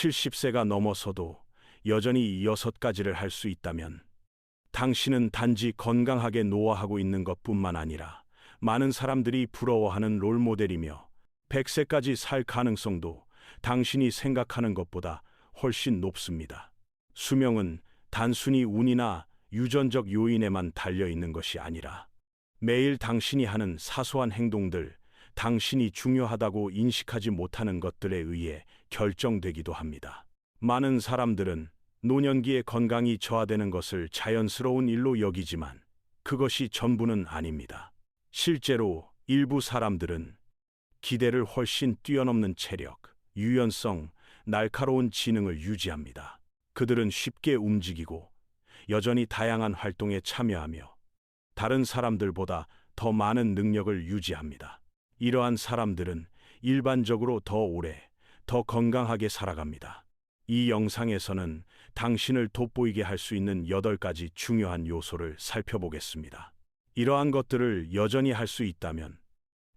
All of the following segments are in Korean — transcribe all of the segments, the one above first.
70세가 넘어서도 여전히 여섯 가지를 할 수 있다면 당신은 단지 건강하게 노화하고 있는 것 뿐만 아니라 많은 사람들이 부러워하는 롤모델이며 100세까지 살 가능성도 당신이 생각하는 것보다 훨씬 높습니다. 수명은 단순히 운이나 유전적 요인에만 달려 있는 것이 아니라 매일 당신이 하는 사소한 행동들, 당신이 중요하다고 인식하지 못하는 것들에 의해 결정되기도 합니다. 많은 사람들은 노년기에 건강이 저하되는 것을 자연스러운 일로 여기지만 그것이 전부는 아닙니다. 실제로 일부 사람들은 기대를 훨씬 뛰어넘는 체력, 유연성, 날카로운 지능을 유지합니다. 그들은 쉽게 움직이고 여전히 다양한 활동에 참여하며 다른 사람들보다 더 많은 능력을 유지합니다. 이러한 사람들은 일반적으로 더 오래, 더 건강하게 살아갑니다. 이 영상에서는 당신을 돋보이게 할 수 있는 8가지 중요한 요소를 살펴보겠습니다. 이러한 것들을 여전히 할 수 있다면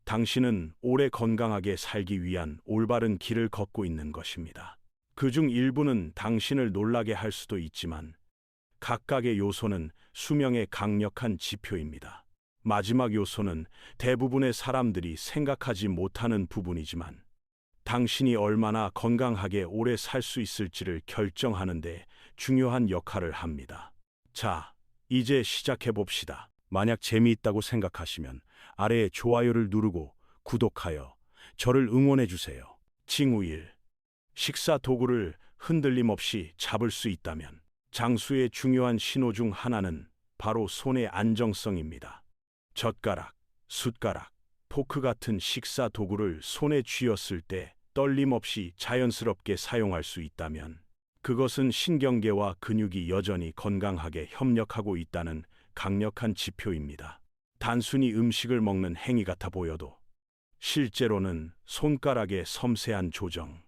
당신은 오래 건강하게 살기 위한 올바른 길을 걷고 있는 것입니다. 그 중 일부는 당신을 놀라게 할 수도 있지만 각각의 요소는 수명의 강력한 지표입니다. 마지막 요소는 대부분의 사람들이 생각하지 못하는 부분이지만 당신이 얼마나 건강하게 오래 살 수 있을지를 결정하는데 중요한 역할을 합니다. 자, 이제 시작해 봅시다. 만약 재미있다고 생각하시면 아래에 좋아요를 누르고 구독하여 저를 응원해 주세요. 징후 1. 식사 도구를 흔들림 없이 잡을 수 있다면 장수의 중요한 신호 중 하나는 바로 손의 안정성입니다. 젓가락, 숟가락, 포크 같은 식사 도구를 손에 쥐었을 때 떨림 없이 자연스럽게 사용할 수 있다면 그것은 신경계와 근육이 여전히 건강하게 협력하고 있다는 강력한 지표입니다. 단순히 음식을 먹는 행위 같아 보여도 실제로는 손가락의 섬세한 조정,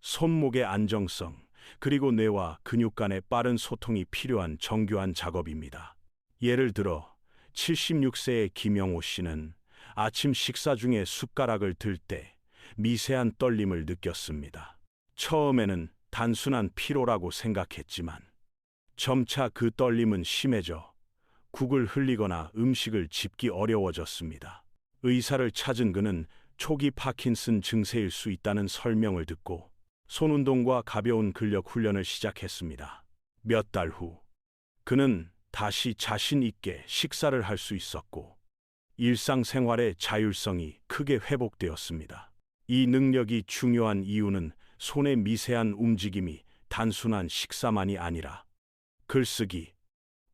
손목의 안정성, 그리고 뇌와 근육 간의 빠른 소통이 필요한 정교한 작업입니다. 예를 들어 76세의 김영호 씨는 아침 식사 중에 숟가락을 들 때 미세한 떨림을 느꼈습니다. 처음에는 단순한 피로라고 생각했지만 점차 그 떨림은 심해져 국을 흘리거나 음식을 집기 어려워졌습니다. 의사를 찾은 그는 초기 파킨슨 증세일 수 있다는 설명을 듣고 손운동과 가벼운 근력 훈련을 시작했습니다. 몇 달 후, 그는 다시 자신 있게 식사를 할 수 있었고, 일상생활의 자율성이 크게 회복되었습니다. 이 능력이 중요한 이유는 손의 미세한 움직임이 단순한 식사만이 아니라 글쓰기,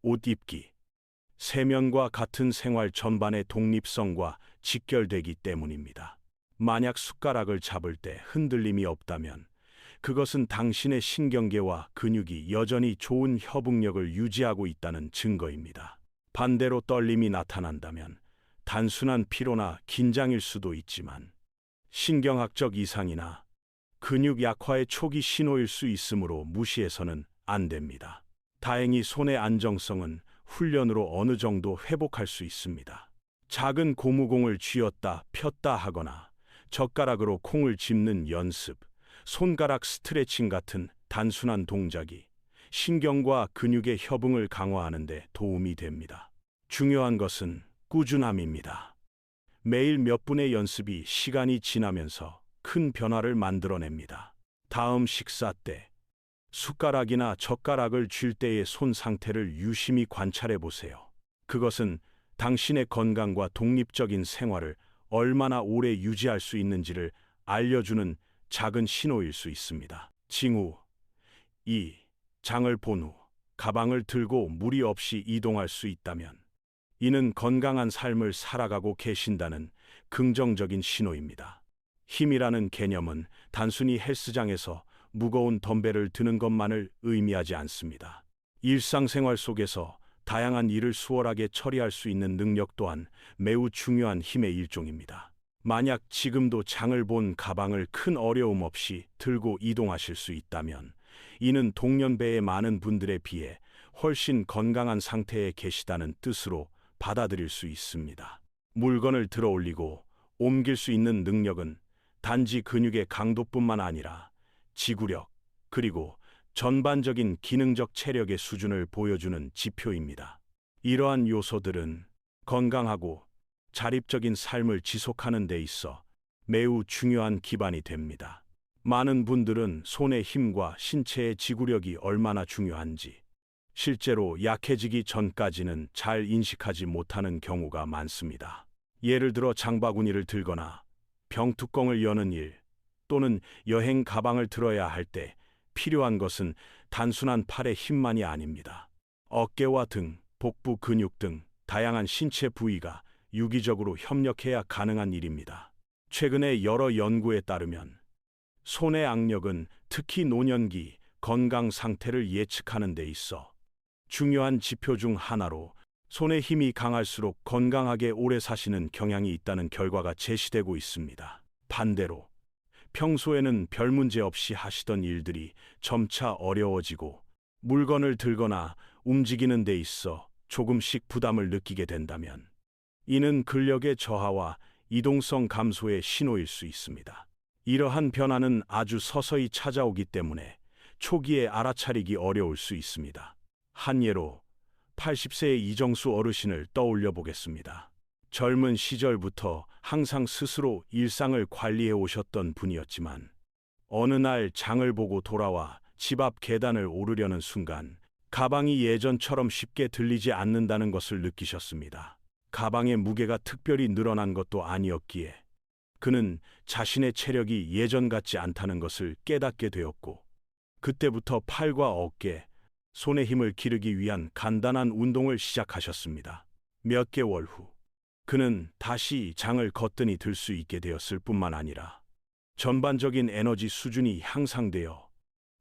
옷 입기, 세면과 같은 생활 전반의 독립성과 직결되기 때문입니다. 만약 숟가락을 잡을 때 흔들림이 없다면 그것은 당신의 신경계와 근육이 여전히 좋은 협응력을 유지하고 있다는 증거입니다. 반대로 떨림이 나타난다면 단순한 피로나 긴장일 수도 있지만 신경학적 이상이나 근육 약화의 초기 신호일 수 있으므로 무시해서는 안 됩니다. 다행히 손의 안정성은 훈련으로 어느 정도 회복할 수 있습니다. 작은 고무공을 쥐었다 폈다 하거나 젓가락으로 콩을 집는 연습, 손가락 스트레칭 같은 단순한 동작이 신경과 근육의 협응을 강화하는 데 도움이 됩니다. 중요한 것은 꾸준함입니다. 매일 몇 분의 연습이 시간이 지나면서 큰 변화를 만들어냅니다. 다음 식사 때 숟가락이나 젓가락을 쥘 때의 손 상태를 유심히 관찰해 보세요. 그것은 당신의 건강과 독립적인 생활을 얼마나 오래 유지할 수 있는지를 알려주는 작은 신호일 수 있습니다. 징후 2. 장을 본 후 가방을 들고 무리 없이 이동할 수 있다면 이는 건강한 삶을 살아가고 계신다는 긍정적인 신호입니다. 힘이라는 개념은 단순히 헬스장에서 무거운 덤벨을 드는 것만을 의미하지 않습니다. 일상생활 속에서 다양한 일을 수월하게 처리할 수 있는 능력 또한 매우 중요한 힘의 일종입니다. 만약 지금도 장을 본 가방을 큰 어려움 없이 들고 이동하실 수 있다면 이는 동년배의 많은 분들에 비해 훨씬 건강한 상태에 계시다는 뜻으로 받아들일 수 있습니다. 물건을 들어 올리고 옮길 수 있는 능력은 단지 근육의 강도뿐만 아니라 지구력, 그리고 전반적인 기능적 체력의 수준을 보여주는 지표입니다. 이러한 요소들은 건강하고 자립적인 삶을 지속하는 데 있어 매우 중요한 기반이 됩니다. 많은 분들은 손의 힘과 신체의 지구력이 얼마나 중요한지 실제로 약해지기 전까지는 잘 인식하지 못하는 경우가 많습니다. 예를 들어 장바구니를 들거나 병뚜껑을 여는 일 또는 여행 가방을 들어야 할 때 필요한 것은 단순한 팔의 힘만이 아닙니다. 어깨와 등, 복부 근육 등 다양한 신체 부위가 유기적으로 협력해야 가능한 일입니다. 최근에 여러 연구에 따르면 손의 악력은 특히 노년기 건강 상태를 예측하는 데 있어 중요한 지표 중 하나로 손의 힘이 강할수록 건강하게 오래 사시는 경향이 있다는 결과가 제시되고 있습니다. 반대로 평소에는 별 문제 없이 하시던 일들이 점차 어려워지고 물건을 들거나 움직이는 데 있어 조금씩 부담을 느끼게 된다면 이는 근력의 저하와 이동성 감소의 신호일 수 있습니다. 이러한 변화는 아주 서서히 찾아오기 때문에 초기에 알아차리기 어려울 수 있습니다. 한 예로 80세의 이정수 어르신을 떠올려 보겠습니다. 젊은 시절부터 항상 스스로 일상을 관리해 오셨던 분이었지만 어느 날 장을 보고 돌아와 집 앞 계단을 오르려는 순간 가방이 예전처럼 쉽게 들리지 않는다는 것을 느끼셨습니다. 가방의 무게가 특별히 늘어난 것도 아니었기에 그는 자신의 체력이 예전 같지 않다는 것을 깨닫게 되었고 그때부터 팔과 어깨, 손의 힘을 기르기 위한 간단한 운동을 시작하셨습니다. 몇 개월 후 그는 다시 장을 거뜬히 들 수 있게 되었을 뿐만 아니라 전반적인 에너지 수준이 향상되어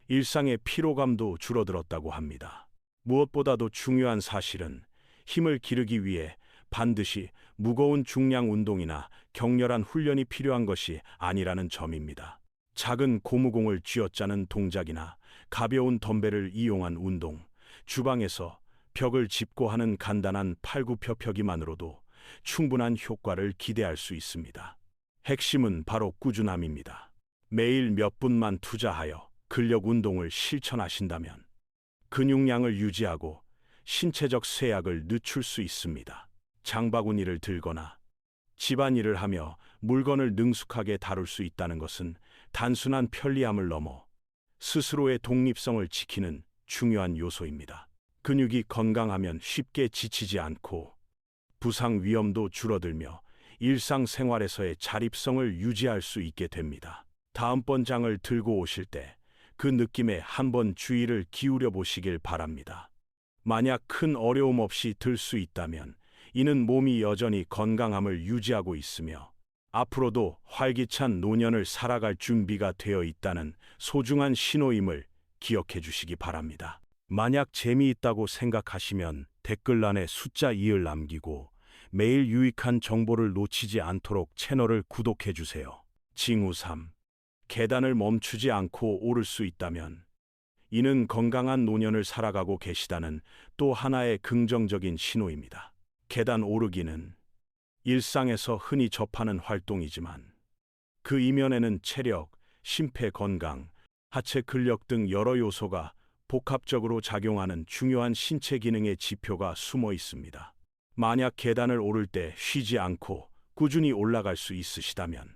일상의 피로감도 줄어들었다고 합니다. 무엇보다도 중요한 사실은 힘을 기르기 위해 반드시 무거운 중량 운동이나 격렬한 훈련이 필요한 것이 아니라는 점입니다. 작은 고무공을 쥐어짜는 동작이나 가벼운 덤벨을 이용한 운동, 주방에서 벽을 짚고 하는 간단한 팔굽혀펴기만으로도 충분한 효과를 기대할 수 있습니다. 핵심은 바로 꾸준함입니다. 매일 몇 분만 투자하여 근력 운동을 실천하신다면 근육량을 유지하고 신체적 쇠약을 늦출 수 있습니다. 장바구니를 들거나 집안일을 하며 물건을 능숙하게 다룰 수 있다는 것은 단순한 편리함을 넘어 스스로의 독립성을 지키는 중요한 요소입니다. 근육이 건강하면 쉽게 지치지 않고 부상 위험도 줄어들며 일상생활에서의 자립성을 유지할 수 있게 됩니다. 다음번 장을 들고 오실 때 그 느낌에 한번 주의를 기울여 보시길 바랍니다. 만약 큰 어려움 없이 들 수 있다면 이는 몸이 여전히 건강함을 유지하고 있으며 앞으로도 활기찬 노년을 살아갈 준비가 되어 있다는 소중한 신호임을 기억해 주시기 바랍니다. 만약 재미있다고 생각하시면 댓글란에 숫자 2을 남기고 매일 유익한 정보를 놓치지 않도록 채널을 구독해 주세요. 징후 3. 계단을 멈추지 않고 오를 수 있다면 이는 건강한 노년을 살아가고 계시다는 또 하나의 긍정적인 신호입니다. 계단 오르기는 일상에서 흔히 접하는 활동이지만 그 이면에는 체력, 심폐 건강, 하체 근력 등 여러 요소가 복합적으로 작용하는 중요한 신체 기능의 지표가 숨어 있습니다. 만약 계단을 오를 때 쉬지 않고 꾸준히 올라갈 수 있으시다면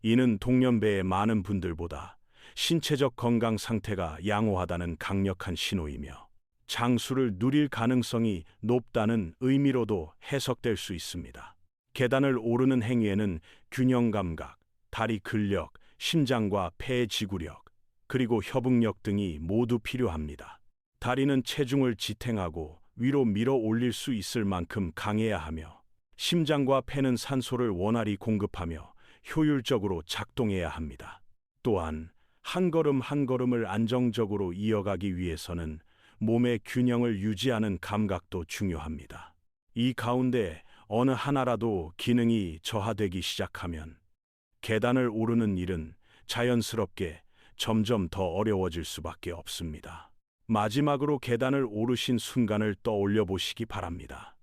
이는 동년배의 많은 분들보다 신체적 건강 상태가 양호하다는 강력한 신호이며 장수를 누릴 가능성이 높다는 의미로도 해석될 수 있습니다. 계단을 오르는 행위에는 균형 감각, 다리 근력, 심장과 폐 지구력, 그리고 협응력 등이 모두 필요합니다. 다리는 체중을 지탱하고 위로 밀어 올릴 수 있을 만큼 강해야 하며 심장과 폐는 산소를 원활히 공급하며 효율적으로 작동해야 합니다. 또한 한 걸음 한 걸음을 안정적으로 이어가기 위해서는 몸의 균형을 유지하는 감각도 중요합니다. 이 가운데 어느 하나라도 기능이 저하되기 시작하면 계단을 오르는 일은 자연스럽게 점점 더 어려워질 수밖에 없습니다. 마지막으로 계단을 오르신 순간을 떠올려 보시기 바랍니다.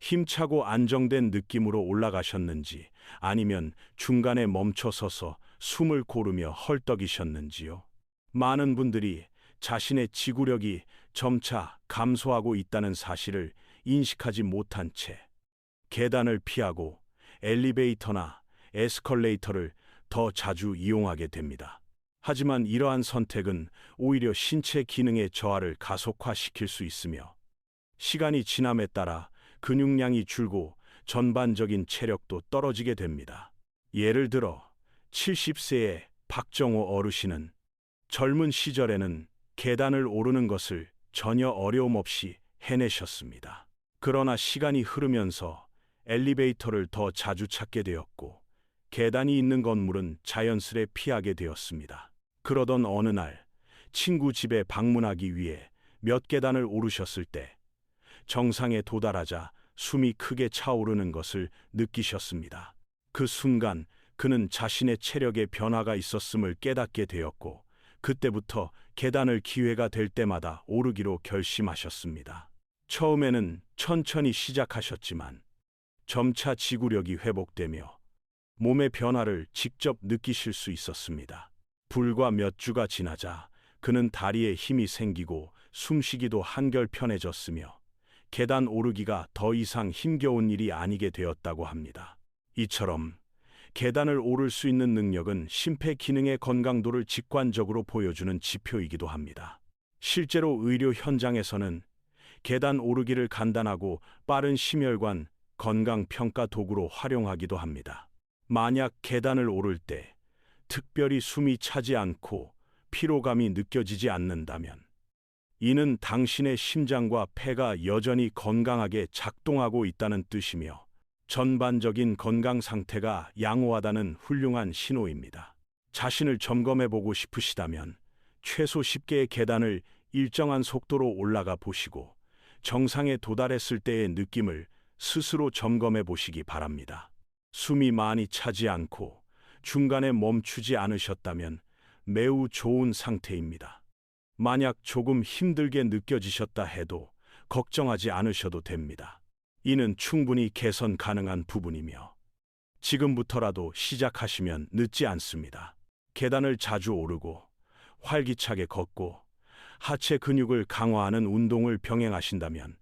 힘차고 안정된 느낌으로 올라가셨는지 아니면 중간에 멈춰 서서 숨을 고르며 헐떡이셨는지요. 많은 분들이 자신의 지구력이 점차 감소하고 있다는 사실을 인식하지 못한 채 계단을 피하고 엘리베이터나 에스컬레이터를 더 자주 이용하게 됩니다. 하지만 이러한 선택은 오히려 신체 기능의 저하를 가속화시킬 수 있으며 시간이 지남에 따라 근육량이 줄고 전반적인 체력도 떨어지게 됩니다. 예를 들어 70세의 박정호 어르신은 젊은 시절에는 계단을 오르는 것을 전혀 어려움 없이 해내셨습니다. 그러나 시간이 흐르면서 엘리베이터를 더 자주 찾게 되었고 계단이 있는 건물은 자연스레 피하게 되었습니다. 그러던 어느 날 친구 집에 방문하기 위해 몇 계단을 오르셨을 때 정상에 도달하자 숨이 크게 차오르는 것을 느끼셨습니다. 그 순간 그는 자신의 체력에 변화가 있었음을 깨닫게 되었고 그때부터 계단을 기회가 될 때마다 오르기로 결심하셨습니다. 처음에는 천천히 시작하셨지만 점차 지구력이 회복되며 몸의 변화를 직접 느끼실 수 있었습니다. 불과 몇 주가 지나자 그는 다리에 힘이 생기고 숨쉬기도 한결 편해졌으며 계단 오르기가 더 이상 힘겨운 일이 아니게 되었다고 합니다. 이처럼 계단을 오를 수 있는 능력은 심폐 기능의 건강도를 직관적으로 보여주는 지표이기도 합니다. 실제로 의료 현장에서는 계단 오르기를 간단하고 빠른 심혈관 건강 평가 도구로 활용하기도 합니다. 만약 계단을 오를 때 특별히 숨이 차지 않고 피로감이 느껴지지 않는다면 이는 당신의 심장과 폐가 여전히 건강하게 작동하고 있다는 뜻이며 전반적인 건강 상태가 양호하다는 훌륭한 신호입니다. 자신을 점검해 보고 싶으시다면 최소 10개의 계단을 일정한 속도로 올라가 보시고 정상에 도달했을 때의 느낌을 스스로 점검해 보시기 바랍니다. 숨이 많이 차지 않고 중간에 멈추지 않으셨다면 매우 좋은 상태입니다. 만약 조금 힘들게 느껴지셨다 해도 걱정하지 않으셔도 됩니다. 이는 충분히 개선 가능한 부분이며 지금부터라도 시작하시면 늦지 않습니다. 계단을 자주 오르고 활기차게 걷고 하체 근육을 강화하는 운동을 병행하신다면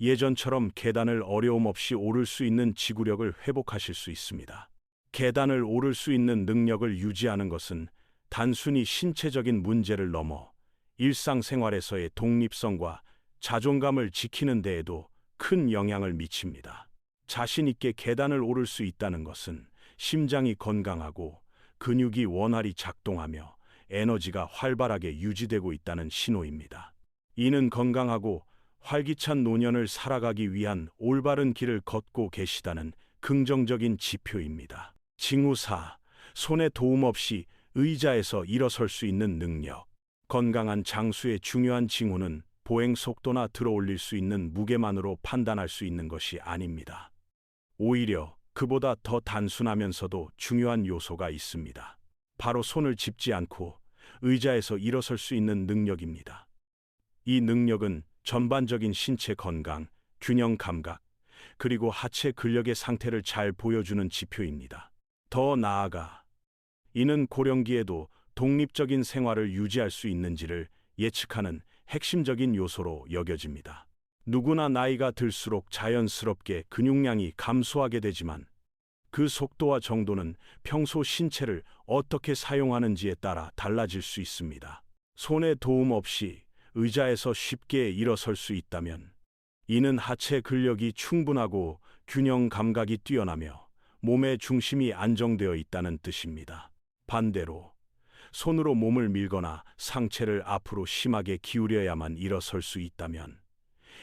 예전처럼 계단을 어려움 없이 오를 수 있는 지구력을 회복하실 수 있습니다. 계단을 오를 수 있는 능력을 유지하는 것은 단순히 신체적인 문제를 넘어 일상생활에서의 독립성과 자존감을 지키는 데에도 큰 영향을 미칩니다. 자신 있게 계단을 오를 수 있다는 것은 심장이 건강하고 근육이 원활히 작동하며 에너지가 활발하게 유지되고 있다는 신호입니다. 이는 건강하고 활기찬 노년을 살아가기 위한 올바른 길을 걷고 계시다는 긍정적인 지표입니다. 징후사, 손에 도움 없이 의자에서 일어설 수 있는 능력. 건강한 장수의 중요한 징후는 보행 속도나 들어올릴 수 있는 무게만으로 판단할 수 있는 것이 아닙니다. 오히려 그보다 더 단순하면서도 중요한 요소가 있습니다. 바로 손을 짚지 않고 의자에서 일어설 수 있는 능력입니다. 이 능력은 전반적인 신체 건강, 균형 감각, 그리고 하체 근력의 상태를 잘 보여주는 지표입니다. 더 나아가 이는 고령기에도 독립적인 생활을 유지할 수 있는지를 예측하는 핵심적인 요소로 여겨집니다. 누구나 나이가 들수록 자연스럽게 근육량이 감소하게 되지만 그 속도와 정도는 평소 신체를 어떻게 사용하는지에 따라 달라질 수 있습니다. 손에 도움 없이 의자에서 쉽게 일어설 수 있다면 이는 하체 근력이 충분하고 균형 감각이 뛰어나며 몸의 중심이 안정되어 있다는 뜻입니다. 반대로 손으로 몸을 밀거나 상체를 앞으로 심하게 기울여야만 일어설 수 있다면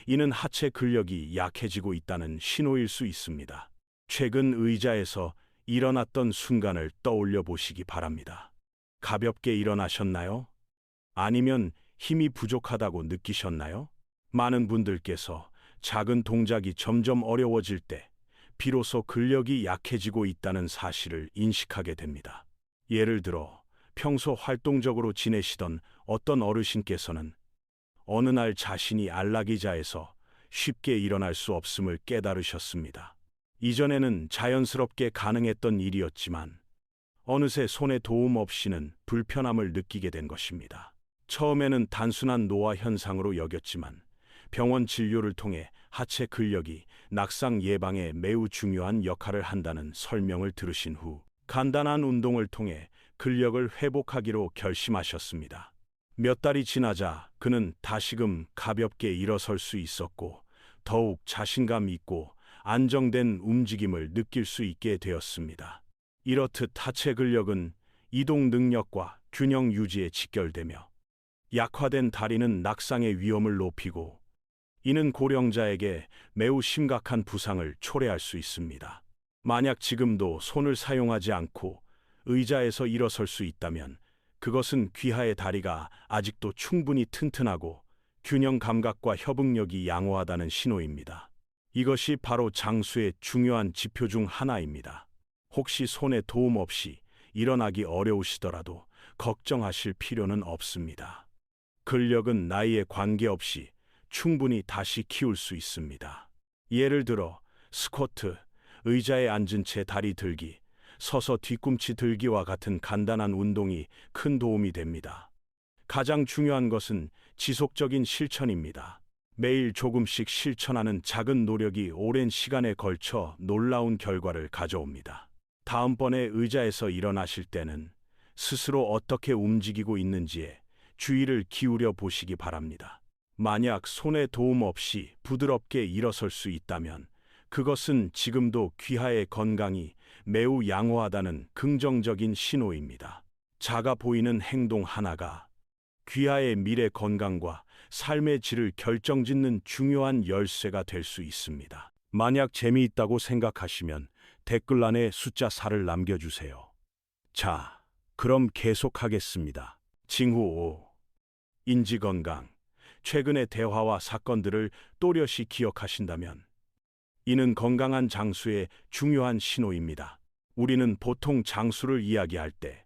이는 하체 근력이 약해지고 있다는 신호일 수 있습니다. 최근 의자에서 일어났던 순간을 떠올려 보시기 바랍니다. 가볍게 일어나셨나요? 아니면 힘이 부족하다고 느끼셨나요? 많은 분들께서 작은 동작이 점점 어려워질 때 비로소 근력이 약해지고 있다는 사실을 인식하게 됩니다. 예를 들어 평소 활동적으로 지내시던 어떤 어르신께서는 어느 날 자신이 안락의자에서 쉽게 일어날 수 없음을 깨달으셨습니다. 이전에는 자연스럽게 가능했던 일이었지만 어느새 손에 도움 없이는 불편함을 느끼게 된 것입니다. 처음에는 단순한 노화 현상으로 여겼지만 병원 진료를 통해 하체 근력이 낙상 예방에 매우 중요한 역할을 한다는 설명을 들으신 후 간단한 운동을 통해 근력을 회복하기로 결심하셨습니다. 몇 달이 지나자 그는 다시금 가볍게 일어설 수 있었고 더욱 자신감 있고 안정된 움직임을 느낄 수 있게 되었습니다. 이렇듯 하체 근력은 이동 능력과 균형 유지에 직결되며 약화된 다리는 낙상의 위험을 높이고 이는 고령자에게 매우 심각한 부상을 초래할 수 있습니다. 만약 지금도 손을 사용하지 않고 의자에서 일어설 수 있다면 그것은 귀하의 다리가 아직도 충분히 튼튼하고 균형 감각과 협응력이 양호하다는 신호입니다. 이것이 바로 장수의 중요한 지표 중 하나입니다. 혹시 손에 도움 없이 일어나기 어려우시더라도 걱정하실 필요는 없습니다. 근력은 나이에 관계없이 충분히 다시 키울 수 있습니다. 예를 들어 스쿼트, 의자에 앉은 채 다리 들기, 서서 뒤꿈치 들기와 같은 간단한 운동이 큰 도움이 됩니다. 가장 중요한 것은 지속적인 실천입니다. 매일 조금씩 실천하는 작은 노력이 오랜 시간에 걸쳐 놀라운 결과를 가져옵니다. 다음번에 의자에서 일어나실 때는 스스로 어떻게 움직이고 있는지에 주의를 기울여 보시기 바랍니다. 만약 손에 도움 없이 부드럽게 일어설 수 있다면 그것은 지금도 귀하의 건강이 매우 양호하다는 긍정적인 신호입니다. 작아 보이는 행동 하나가 귀하의 미래 건강과 삶의 질을 결정짓는 중요한 열쇠가 될 수 있습니다. 만약 재미있다고 생각하시면 댓글란에 숫자 4를 남겨주세요. 자, 그럼 계속하겠습니다. 징후 5. 인지건강. 최근의 대화와 사건들을 또렷이 기억하신다면 이는 건강한 장수의 중요한 신호입니다. 우리는 보통 장수를 이야기할 때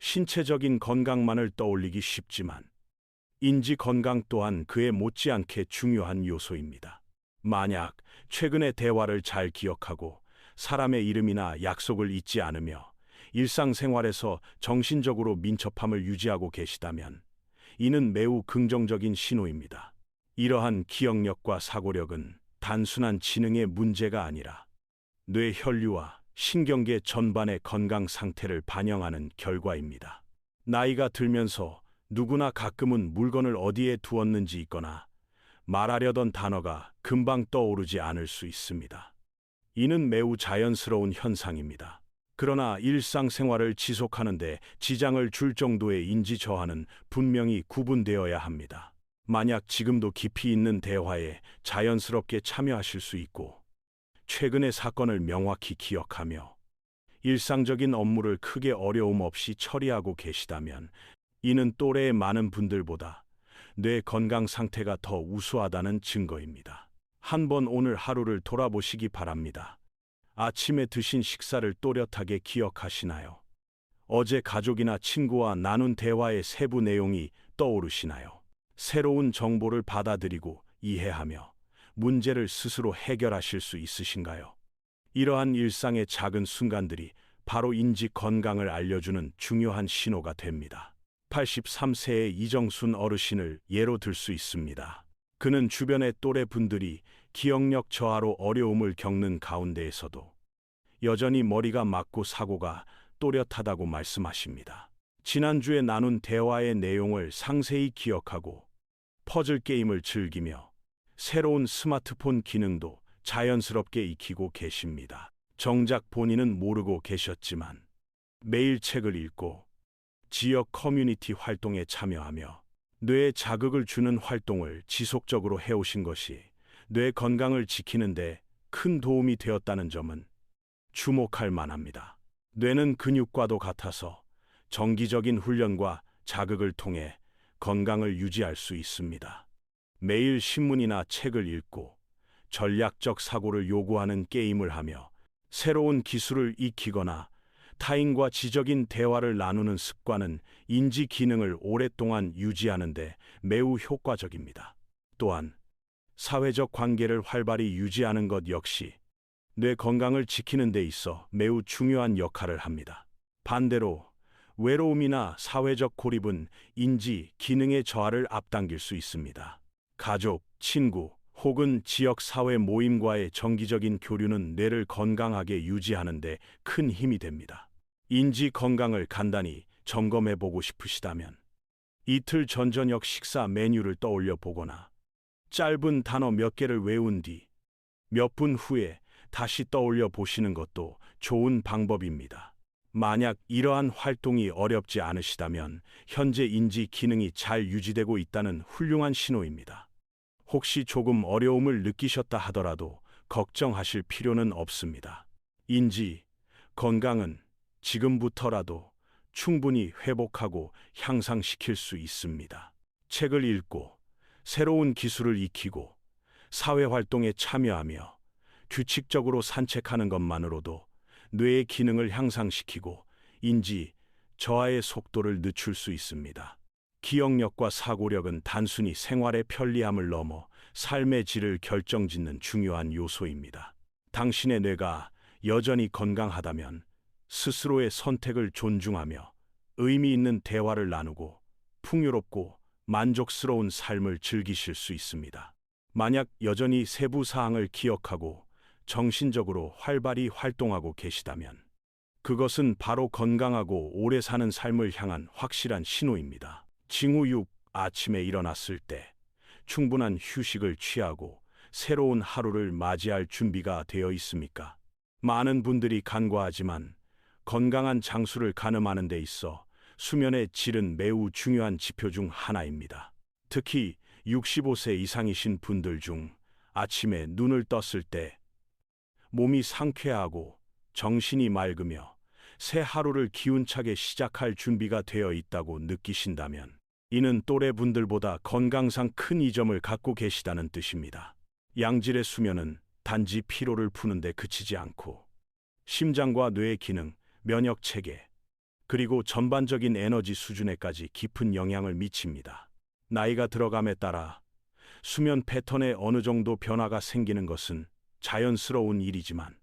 신체적인 건강만을 떠올리기 쉽지만 인지 건강 또한 그에 못지않게 중요한 요소입니다. 만약 최근의 대화를 잘 기억하고 사람의 이름이나 약속을 잊지 않으며 일상생활에서 정신적으로 민첩함을 유지하고 계시다면 이는 매우 긍정적인 신호입니다. 이러한 기억력과 사고력은 단순한 지능의 문제가 아니라 뇌 혈류와 신경계 전반의 건강 상태를 반영하는 결과입니다. 나이가 들면서 누구나 가끔은 물건을 어디에 두었는지 있거나 말하려던 단어가 금방 떠오르지 않을 수 있습니다. 이는 매우 자연스러운 현상입니다. 그러나 일상생활을 지속하는데 지장을 줄 정도의 인지 저하는 분명히 구분되어야 합니다. 만약 지금도 깊이 있는 대화에 자연스럽게 참여하실 수 있고, 최근의 사건을 명확히 기억하며 일상적인 업무를 크게 어려움 없이 처리하고 계시다면 이는 또래의 많은 분들보다 뇌 건강 상태가 더 우수하다는 증거입니다. 한번 오늘 하루를 돌아보시기 바랍니다. 아침에 드신 식사를 또렷하게 기억하시나요? 어제 가족이나 친구와 나눈 대화의 세부 내용이 떠오르시나요? 새로운 정보를 받아들이고 이해하며 문제를 스스로 해결하실 수 있으신가요? 이러한 일상의 작은 순간들이 바로 인지 건강을 알려주는 중요한 신호가 됩니다. 83세의 이정순 어르신을 예로 들 수 있습니다. 그는 주변의 또래 분들이 기억력 저하로 어려움을 겪는 가운데에서도 여전히 머리가 맞고 사고가 또렷하다고 말씀하십니다. 지난주에 나눈 대화의 내용을 상세히 기억하고 퍼즐 게임을 즐기며 새로운 스마트폰 기능도 자연스럽게 익히고 계십니다. 정작 본인은 모르고 계셨지만 매일 책을 읽고 지역 커뮤니티 활동에 참여하며 뇌에 자극을 주는 활동을 지속적으로 해오신 것이 뇌 건강을 지키는데 큰 도움이 되었다는 점은 주목할 만합니다. 뇌는 근육과도 같아서 정기적인 훈련과 자극을 통해 건강을 유지할 수 있습니다. 매일 신문이나 책을 읽고 전략적 사고를 요구하는 게임을 하며 새로운 기술을 익히거나 타인과 지적인 대화를 나누는 습관은 인지 기능을 오랫동안 유지하는데 매우 효과적입니다. 또한 사회적 관계를 활발히 유지하는 것 역시 뇌 건강을 지키는 데 있어 매우 중요한 역할을 합니다. 반대로 외로움이나 사회적 고립은 인지 기능의 저하를 앞당길 수 있습니다. 가족, 친구 혹은 지역 사회 모임과의 정기적인 교류는 뇌를 건강하게 유지하는 데 큰 힘이 됩니다. 인지 건강을 간단히 점검해 보고 싶으시다면 이틀 전 저녁 식사 메뉴를 떠올려 보거나 짧은 단어 몇 개를 외운 뒤 몇 분 후에 다시 떠올려 보시는 것도 좋은 방법입니다. 만약 이러한 활동이 어렵지 않으시다면 현재 인지 기능이 잘 유지되고 있다는 훌륭한 신호입니다. 혹시 조금 어려움을 느끼셨다 하더라도 걱정하실 필요는 없습니다. 인지, 건강은 지금부터라도 충분히 회복하고 향상시킬 수 있습니다. 책을 읽고 새로운 기술을 익히고 사회 활동에 참여하며 규칙적으로 산책하는 것만으로도 뇌의 기능을 향상시키고 인지 저하의 속도를 늦출 수 있습니다. 기억력과 사고력은 단순히 생활의 편리함을 넘어 삶의 질을 결정짓는 중요한 요소입니다. 당신의 뇌가 여전히 건강하다면 스스로의 선택을 존중하며 의미 있는 대화를 나누고 풍요롭고 만족스러운 삶을 즐기실 수 있습니다. 만약 여전히 세부 사항을 기억하고 정신적으로 활발히 활동하고 계시다면 그것은 바로 건강하고 오래 사는 삶을 향한 확실한 신호입니다. 징후 6. 아침에 일어났을 때 충분한 휴식을 취하고 새로운 하루를 맞이할 준비가 되어 있습니까? 많은 분들이 간과하지만 건강한 장수를 가늠하는 데 있어 수면의 질은 매우 중요한 지표 중 하나입니다. 특히 65세 이상이신 분들 중 아침에 눈을 떴을 때 몸이 상쾌하고 정신이 맑으며 새 하루를 기운차게 시작할 준비가 되어 있다고 느끼신다면 이는 또래 분들보다 건강상 큰 이점을 갖고 계시다는 뜻입니다. 양질의 수면은 단지 피로를 푸는데 그치지 않고 심장과 뇌의 기능, 면역 체계, 그리고 전반적인 에너지 수준에까지 깊은 영향을 미칩니다. 나이가 들어감에 따라 수면 패턴에 어느 정도 변화가 생기는 것은 자연스러운 일이지만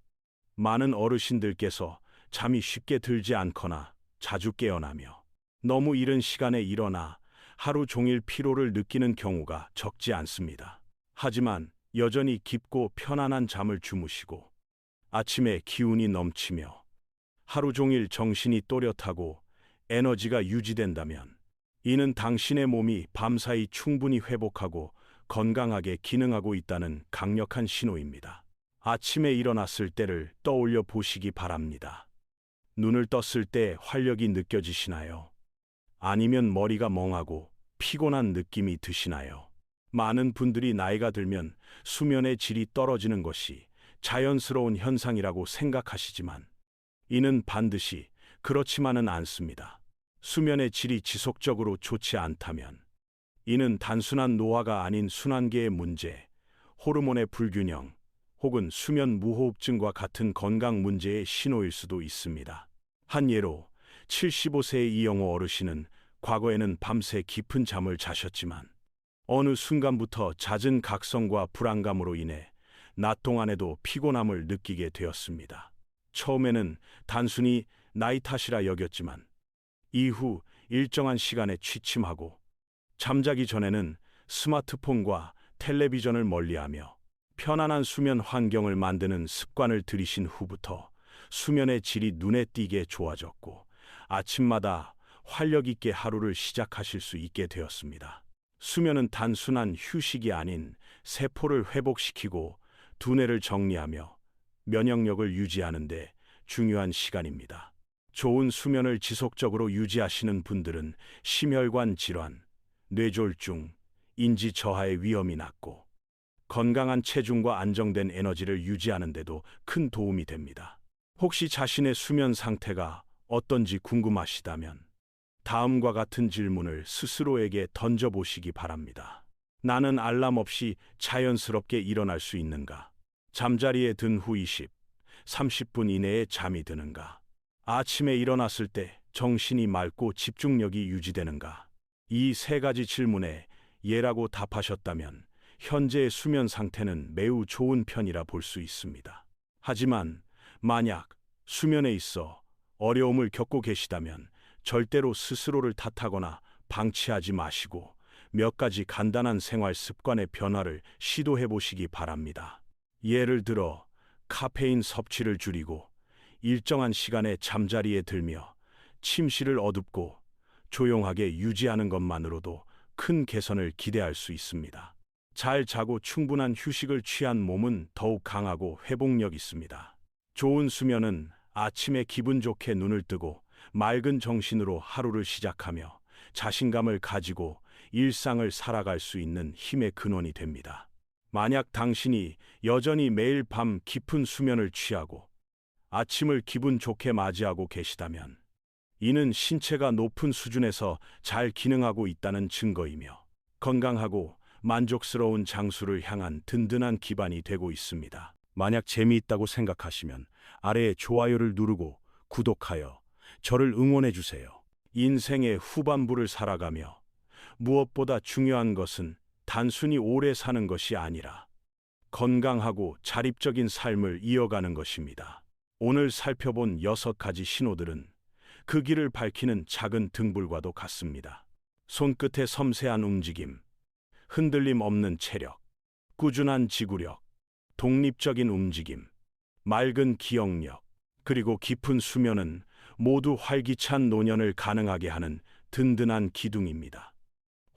많은 어르신들께서 잠이 쉽게 들지 않거나 자주 깨어나며 너무 이른 시간에 일어나 하루 종일 피로를 느끼는 경우가 적지 않습니다. 하지만 여전히 깊고 편안한 잠을 주무시고 아침에 기운이 넘치며 하루 종일 정신이 또렷하고 에너지가 유지된다면 이는 당신의 몸이 밤사이 충분히 회복하고 건강하게 기능하고 있다는 강력한 신호입니다. 아침에 일어났을 때를 떠올려 보시기 바랍니다. 눈을 떴을 때 활력이 느껴지시나요? 아니면 머리가 멍하고 피곤한 느낌이 드시나요? 많은 분들이 나이가 들면 수면의 질이 떨어지는 것이 자연스러운 현상이라고 생각하시지만 이는 반드시 그렇지만은 않습니다. 수면의 질이 지속적으로 좋지 않다면 이는 단순한 노화가 아닌 순환계의 문제, 호르몬의 불균형, 혹은 수면 무호흡증과 같은 건강 문제의 신호일 수도 있습니다. 한 예로 75세의 이영호 어르신은 과거에는 밤새 깊은 잠을 자셨지만 어느 순간부터 잦은 각성과 불안감으로 인해 낮 동안에도 피곤함을 느끼게 되었습니다. 처음에는 단순히 나이 탓이라 여겼지만 이후 일정한 시간에 취침하고 잠자기 전에는 스마트폰과 텔레비전을 멀리하며 편안한 수면 환경을 만드는 습관을 들이신 후부터 수면의 질이 눈에 띄게 좋아졌고 아침마다 활력 있게 하루를 시작하실 수 있게 되었습니다. 수면은 단순한 휴식이 아닌 세포를 회복시키고 두뇌를 정리하며 면역력을 유지하는데 중요한 시간입니다. 좋은 수면을 지속적으로 유지하시는 분들은 심혈관 질환, 뇌졸중, 인지 저하의 위험이 낮고 건강한 체중과 안정된 에너지를 유지하는 데도 큰 도움이 됩니다. 혹시 자신의 수면 상태가 어떤지 궁금하시다면 다음과 같은 질문을 스스로에게 던져보시기 바랍니다. 나는 알람 없이 자연스럽게 일어날 수 있는가? 잠자리에 든 후 20, 30분 이내에 잠이 드는가? 아침에 일어났을 때 정신이 맑고 집중력이 유지되는가? 이 세 가지 질문에 예라고 답하셨다면 현재의 수면 상태는 매우 좋은 편이라 볼 수 있습니다. 하지만 만약 수면에 있어 어려움을 겪고 계시다면 절대로 스스로를 탓하거나 방치하지 마시고 몇 가지 간단한 생활 습관의 변화를 시도해 보시기 바랍니다. 예를 들어 카페인 섭취를 줄이고 일정한 시간에 잠자리에 들며 침실을 어둡고 조용하게 유지하는 것만으로도 큰 개선을 기대할 수 있습니다. 잘 자고 충분한 휴식을 취한 몸은 더욱 강하고 회복력 있습니다. 좋은 수면은 아침에 기분 좋게 눈을 뜨고 맑은 정신으로 하루를 시작하며 자신감을 가지고 일상을 살아갈 수 있는 힘의 근원이 됩니다. 만약 당신이 여전히 매일 밤 깊은 수면을 취하고 아침을 기분 좋게 맞이하고 계시다면 이는 신체가 높은 수준에서 잘 기능하고 있다는 증거이며 건강하고 만족스러운 장수를 향한 든든한 기반이 되고 있습니다. 만약 재미있다고 생각하시면 아래에 좋아요를 누르고 구독하여 저를 응원해 주세요. 인생의 후반부를 살아가며 무엇보다 중요한 것은 단순히 오래 사는 것이 아니라 건강하고 자립적인 삶을 이어가는 것입니다. 오늘 살펴본 여섯 가지 신호들은 그 길을 밝히는 작은 등불과도 같습니다. 손끝의 섬세한 움직임, 흔들림 없는 체력, 꾸준한 지구력, 독립적인 움직임, 맑은 기억력, 그리고 깊은 수면은 모두 활기찬 노년을 가능하게 하는 든든한 기둥입니다.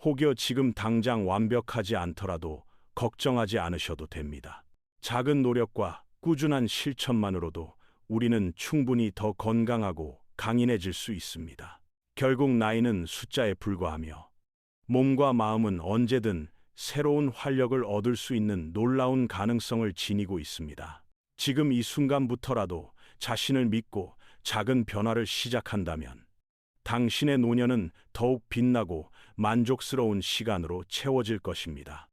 혹여 지금 당장 완벽하지 않더라도 걱정하지 않으셔도 됩니다. 작은 노력과 꾸준한 실천만으로도 우리는 충분히 더 건강하고 강인해질 수 있습니다. 결국 나이는 숫자에 불과하며 몸과 마음은 언제든 새로운 활력을 얻을 수 있는 놀라운 가능성을 지니고 있습니다. 지금 이 순간부터라도 자신을 믿고 작은 변화를 시작한다면 당신의 노년은 더욱 빛나고 만족스러운 시간으로 채워질 것입니다.